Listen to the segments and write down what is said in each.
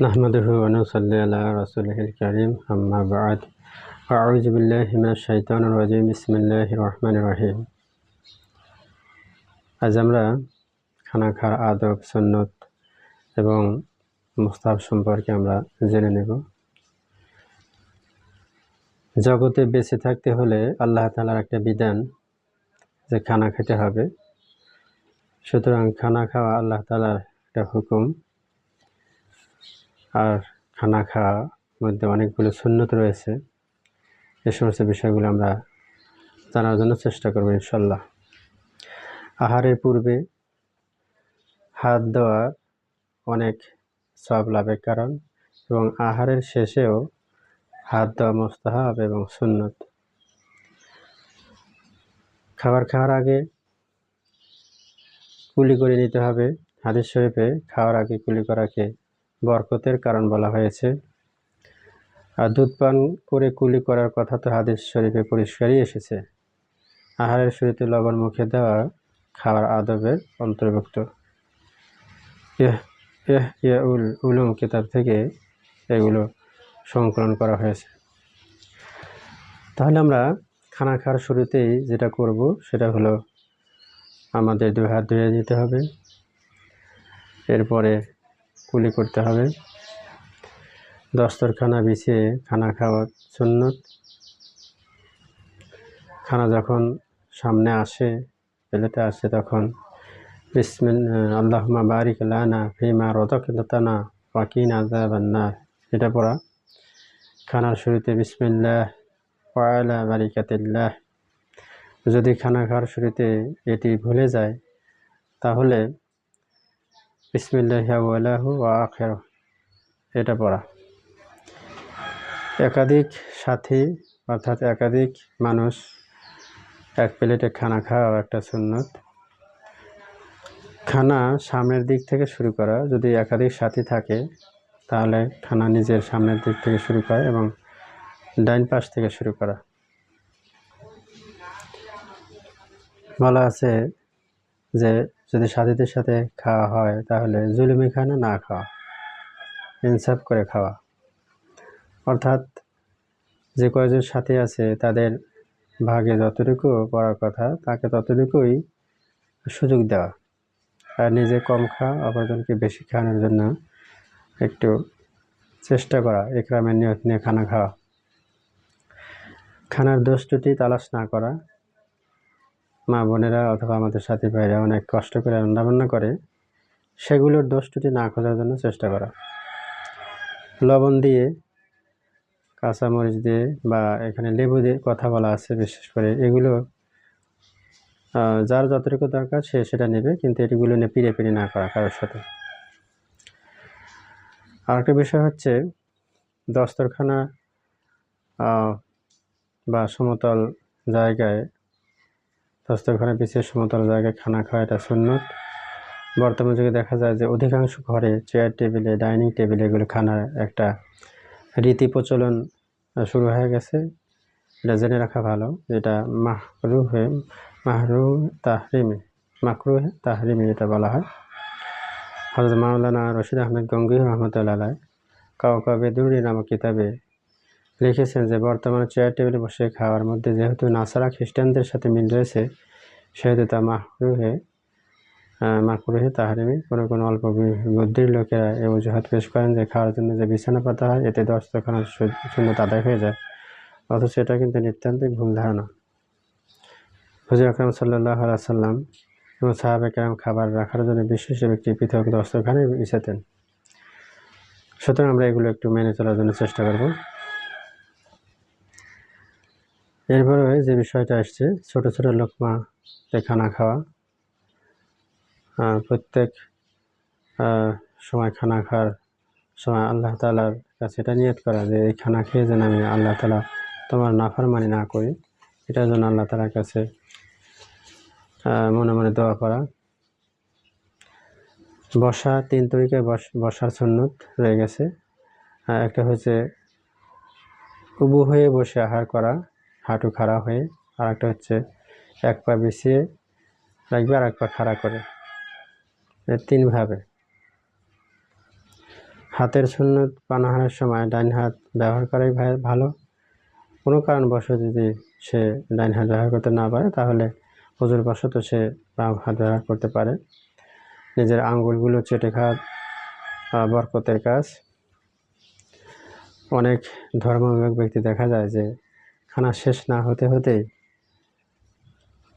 নাহমাদুহু আনুসাল্লি আল্লাহ রাসুলহিল করিম আম্মাবাদ আউজবিল্লাহ হিমা শৈতান রাজিম ইসমিল্লাহ রহমান রহিম আজ আমরা খানা খাওয়ার আদব, সন্নত এবং মুস্তাব সম্পর্কে আমরা জেনে নেব। জগতে বেঁচে থাকতে হলে আল্লাহ তালার একটা বিধান যে খানা খেতে হবে। সুতরাং খানা খাওয়া আল্লাহ তালার একটা হুকুম। আর খানা খাওয়ার মধ্যে অনেকগুলো সুন্নত রয়েছে। এ সমস্ত বিষয়গুলো আমরা জানার জন্য চেষ্টা করব ইনশাল্লাহ আহারের পূর্বে হাত দেওয়া অনেক সব লাভের কারণ এবং আহারের শেষেও হাত দেওয়া মোস্তাহাব এবং সুন্নত। খাবার খাওয়ার আগে কুলি করে নিতে হবে। হাদিস শরীফে খাওয়ার আগে কুলি করাকে বরকতের কারণ বলা হয়েছে। আর দুধ পান করে কুলি করার কথা তো হাদিস শরীফে পরিষ্কারই এসেছে। আহারের শুরুতে লবণ মুখে দেওয়া খাওয়ার আদবের অন্তর্ভুক্ত। এহ ইহ উল উলুম কিতাব থেকে এগুলো সংকলন করা হয়েছে। তাহলে আমরা খানা খাওয়ার শুরুতেই যেটা করব সেটা হলো আমাদের দুই হাত ধুয়ে দিতে হবে। এরপরে কুলি করতে হবে। দস্তরখানা বিছিয়ে খানা খাওয়া সুন্নত খানা যখন সামনে আসে, প্লেটে আসে তখন বিসমিল আল্লাহমা বারিক লানা ফিমা রতকানা ওয়াকিন আজাবান্নার এটা পড়া। খানার শুরুতে বিসমিল্লাহ পয়লা বারিকাতিল্লাহ। যদি খানা খাওয়ার শুরুতে এটি ভুলে যায়, তাহলে বিসমিল্লাহ আখের এটা পড়া। একাধিক সাথী অর্থাৎ একাধিক মানুষ এক প্লেটে খানা খাওয়া একটা সুন্নত। খানা সামনের দিক থেকে শুরু করা। যদি একাধিক সাথী থাকে, তাহলে খানা নিজের সামনের দিক থেকে শুরু করা এবং ডাইন পাশ থেকে শুরু করা। বলা আছে যে যদি সাথীদের সাথে খাওয়া হয়, তাহলে জুলুমি খানা না খাওয়া। ইনসাফ করে খাওয়া। অর্থাৎ যে কয়জন সাথী আছে, তাদের ভাগে যতটুকু পড়ার কথা, তাকে ততটুকুই সুযোগ দেওয়া। আর নিজে কম খাওয়া, অপরজনকে বেশি খাওয়ানোর জন্য একটু চেষ্টা করা, একরামের নিয়ত নিয়ে খানা খাওয়া। খানার দোষ তালাশ না করা মা বোনেরা অথবা আমাদের সাথী ভাইরা অনেক কষ্ট করে রান্নাবান্না করে, সেগুলোর দোষ না খোঁজার জন্য চেষ্টা করা। লবণ দিয়ে, কাঁচামরিচ দিয়ে বা এখানে লেবু দিয়ে কথা বলা আছে বিশেষ করে, এগুলো যার যতটুকু দরকার সে সেটা নেবে, কিন্তু এটিগুলো নিয়ে পিড়ে পিড়ে না করা কারোর সাথে। আরেকটা বিষয় হচ্ছে দস্তরখানা বা সমতল জায়গায় দস্তরখানা বিশেষ সমতল জায়গায় খানা খাওয়া এটা সুন্নত। বর্তমান যুগে দেখা যায় যে অধিকাংশ ঘরে চেয়ার টেবিলে, ডাইনিং টেবিলে এগুলো খানার একটা রীতি প্রচলন শুরু হয়ে গেছে। এটা জেনে রাখা ভালো যেটা মাহরুহে মাহরু তাহরিমি মাকরুহে তাহরিমি এটা বলা হয়। হজরত মাওলানা রশিদ আহমেদ গঙ্গির রহমতুল্লাহ কাউকা বেদুরি নামক কিতাবে লিখেছেন যে, বর্তমানে চেয়ার টেবিলে বসে খাওয়ার মধ্যে যেহেতু নাসারা খ্রিস্টানদের সাথে মিল রয়েছে, সেহেতু তা মাহরুহে মাকরুহে তাহারিমি। কোনো কোনো অল্প বুদ্ধির লোকেরা এই অজুহাত পেশ করেন যে, খাওয়ার জন্য যে বিছানা পাতা হয়, এতে দস্তখানার শূন্যত আদায় হয়ে যায়। অথচ এটা কিন্তু নিতান্তই ভুল ধারণা। হুজুর আকরম সাল্লাহ সাল্লাম এবং সাহাবে কেরাম খাবার রাখার জন্য বিশেষ একটি পৃথক দস্তখানে মিশাতেন সুতরাং আমরা এগুলো একটু মেনে চলার জন্য চেষ্টা করব। এরপরে যে বিষয়টা আসছে, ছোট ছোট লোকমা খানা খাওয়া প্রত্যেক সময় খানা খাওয়ার সময় আল্লাহ তালার কাছে এটা নিয়ত করা যে এই খানা খেয়ে যেন আমি আল্লাহ তালা তোমার নাফারমানি না করি। এটার জন্য আল্লাহ তালার কাছে মনে মনে দোয়া করা। বসা, তিন তরিকায় বসার সন্ন্যত রয়ে গেছে। একটা হচ্ছে উবু হয়ে বসে আহার করা হাঁটু খাড়া হয়ে আর একটা হচ্ছে এক পা বিছিয়ে রাখবে আর এক পা খাড়া করে। তিনভাবে হাতের সুন্নত পানাহারের সময় ডাইন হাত ব্যবহার করাই ভালো। কোনো কারণবশত যদি সে ডাইন হাত ব্যবহার করতে না পারে, তাহলে হুজুর বশত সে বাম হাত ব্যবহার করতে পারে। নিজের আঙ্গুলগুলো চেটে খাওয়া বরকতের কাজ। অনেক ধর্মবিভাগ ব্যক্তি দেখা যায় যে খানা শেষ না হতে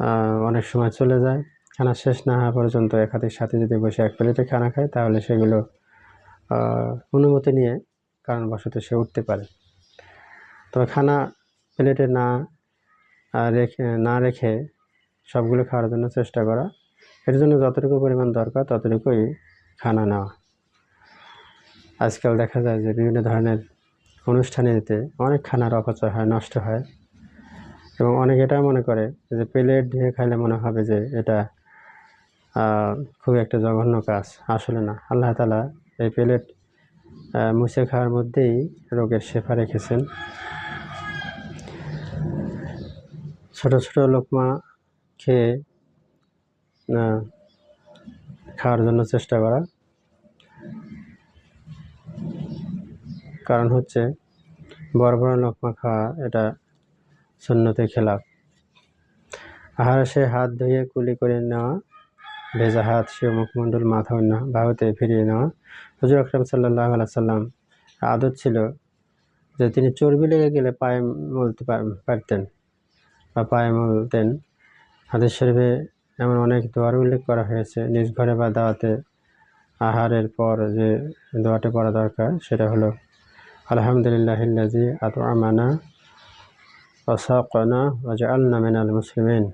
আহ, অনেক সময় চলে যায়। খানা শেষ না হওয়া পর্যন্ত এক একাধিক সাথে যদি বসে এক প্লেটে খানা খায় তাহলে সেগুলো অনুমতি নিয়ে কারণবশত সে উঠতে পারে। তবে খানা প্লেটে না রেখে না রেখে সবগুলো খাওয়ার জন্য চেষ্টা করা এর জন্য যতটুকু পরিমাণ দরকার ততটুকুই খানা নেওয়া। আজকাল দেখা যায় যে বিভিন্ন ধরনের অনুষ্ঠানেতে অনেক খানার অপচয় হয়, নষ্ট হয়। এবং অনেকে এটা মনে করে যে প্লেট ধুয়ে খাইলে মনে হবে যে এটা খুব একটা জঘন্য কাজ। আসলে না। আল্লাহ তালা এই প্লেট মুছে খাওয়ার মধ্যেই রোগের শেফা রেখেছেন। ছোট ছোট লোকমা খেয়ে খাওয়ার জন্য চেষ্টা করা। কারণ হচ্ছে বড় বড় লোকমা খাওয়া এটা সুন্নতে খেলাফ। আহারে সে হাত ধুয়ে কুলি করে নেওয়া, ভেজা হাত সে মুখমণ্ডল মাথা অন্য বাহুতে ফিরিয়ে নেওয়া। হুজুর আকরাম সাল্লাহ সাল্লাম, আদত ছিল যে তিনি চর্বি লেগে গেলে পায়ে মলতে পারতেন বা পায়ে মলতেন। হাদিস শরীফে এমন অনেক দোয়ার উল্লেখ করা হয়েছে, নিজ ঘরে বা দাওয়াতে আহারের পর যে দোয়াটা পড়া দরকার সেটা হলো আলহামদুলিল্লাহিল্লাজি আত আমানা ওসাকনা ওয়াজআলনা মিনাল মুসলিমিন।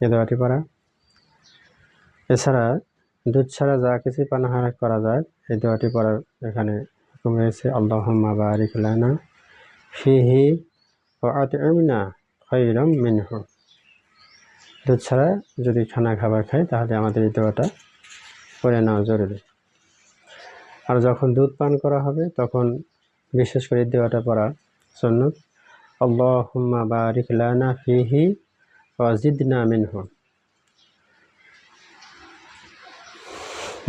এই দোয়াটি পড়া। এছাড়া দুধ ছাড়া যা কিছু পানাহার করা যায়, এই দোয়াটি পড়ার এখানে হুকুম রয়েছে, আল্লাহুম্মা বারিক লানা ফিহি ওয়া আতইমনা খায়রাম মিনহু। দুধ ছাড়া যদি খানা খাবার খাই, তাহলে আমাদের এই দোয়াটা করে নেওয়া জরুরি। আর যখন দুধ পান করা হবে, তখন বিশেষ করে দোয়াটা পড়া সুন্নত আল্লাহুম্মা বারিক লানা ফিহি ওয়া জিদনা মিনহু।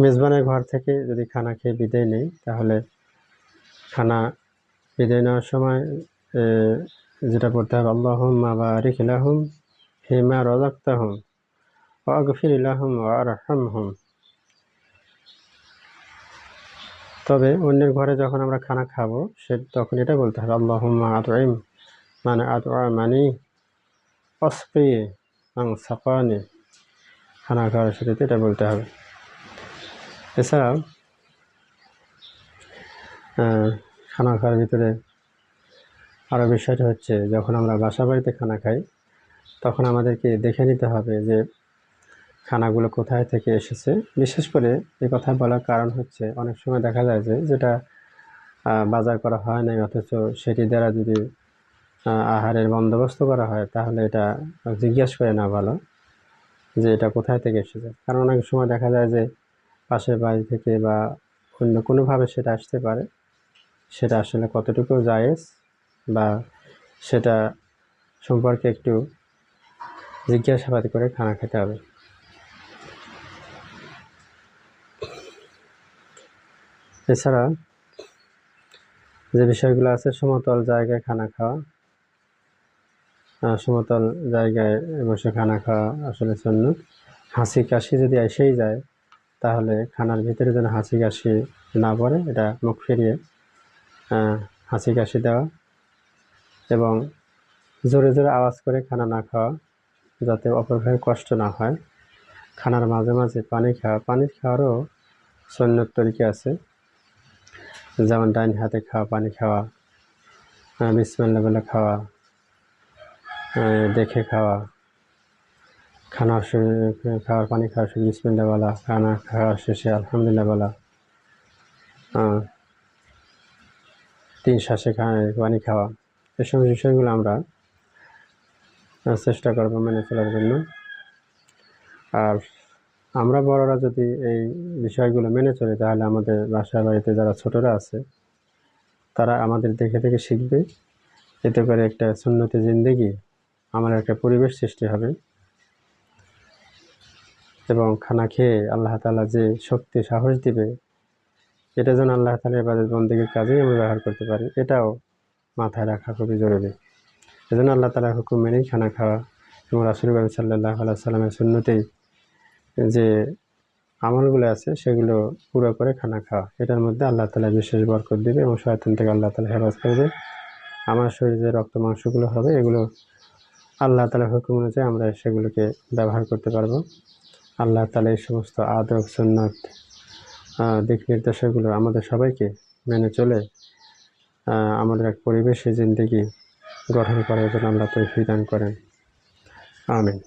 মেজবানের ঘর থেকে যদি খানা খেয়ে বিদায় নেই, তাহলে খানা বিদায় নেওয়ার সময় যেটা পড়তে হবে, আল্লাহুম্মা বারিক লাহুম রাযাকতাহুম ওয়া আগফির লাহুম ওয়া তবে অন্যের ঘরে যখন আমরা খানা খাব, সে তখন এটা বলতে হবে, আল্লাহুম্মা আতইম মানে আতআমানি অসকি আং সাকানি খানা খাওয়ার সাথে এটা বলতে হবে। এছাড়াও খানা খাওয়ার ভিতরে আরও বিষয়টা হচ্ছে, যখন আমরা বাসা বাড়িতে খানা খাই, তখন আমাদেরকে দেখে নিতে হবে যে খানাগুলো কোথায় থেকে এসেছে? বিশেষ করে এই কথা বলার কারণ হচ্ছে, অনেক সময় দেখা যায় যে, যেটা বাজার করা হয় নাই, অথচ সেটি দ্বারা যদি আহারের বন্দোবস্ত করা হয়, তাহলে এটা জিজ্ঞাসা করে না ভালো যে, এটা কোথায় থেকে এসেছে? কারণ অনেক সময় দেখা যায় যে, পাশের বাড়ি থেকে বা অন্য কোনোভাবে সেটা আসতে পারে। সেটা আসলে কতটুকু জায়েজ বা সেটা সম্পর্কে একটু জিজ্ঞাসাবাদ করে খানা খেতে হবে। এছাড়া যে বিষয়গুলো আছে, সমতল জায়গায় খানা খাওয়া সমতল জায়গায় বসে খানা খাওয়া আসলে জন্য হাসি কাশি যদি এসেই যায়, তাহলে খানার ভিতরে যেন হাসি কাশি না পড়ে, এটা মুখ ফিরিয়ে হাসি কাশি দেওয়া এবং জোরে জোরে আওয়াজ করে খানা না খাওয়া যাতে অপরভাবে কষ্ট না হয়। খানার মাঝে মাঝে পানি খাওয়া, পানি খাওয়ারও সৈন্য তরিকা আছে। যেমন ডাইন হাতে খাওয়া পানি খাওয়া আহ, বিসমিল্লাহ বলে খাওয়া দেখে খাওয়া খানার শে- খাওয়ার পানি খাওয়ার শেষে বিসমিল্লাহ বলা খানা খাওয়ার শেষে আলহামদুলিল্লাহ বলা তিন শ্বাসে পানি খাওয়া। এসব বিষয়গুলো আমরা চেষ্টা করব মেনে চলার জন্য। আর আমরা বড়রা যদি এই বিষয়গুলো মেনে চলি, তাহলে আমাদের বাসা বাড়িতে যারা ছোটরা আছে, তারা আমাদের দেখে দেখে শিখবে। এতে করে একটা সুন্নতি জিন্দেগি, আমার একটা পরিবেশ সৃষ্টি হবে। এবং খানা খেয়ে আল্লাহ তালা যে শক্তি, সাহস দিবে, এটা যেন আল্লাহ তালা এবাদত বন্দীগীর কাজেই আমরা ব্যবহার করতে পারি, এটাও মাথায় রাখা খুবই জরুরি। এজন্য আল্লাহ তালার হুকুম মেনেই খানা খাওয়া এবং রাসুল সাল্লাহ সাল্লামের শূন্যতেই যে আমলগুলো আছে সেগুলো পুরো করে খানা খাওয়া। এটার মধ্যে আল্লাহ তালা বিশেষ বরকত দেবে এবং শয়তান থেকে আল্লাহ তালা হেফাজ করবে। আমার শরীরে রক্ত মাংসগুলো হবে এগুলো আল্লাহ তালার হুকুম অনুযায়ী আমরা সেগুলোকে ব্যবহার করতে পারব। আল্লাহ তালা এই সমস্ত আদব সুন্নত আহ, দিক নির্দেশগুলো আমাদের সবাইকে মেনে চলে আমাদের এক পরিবেশে জিন্দিগি গঠন করার জন্য আল্লাহ তৈফি দান করেন। আমিন।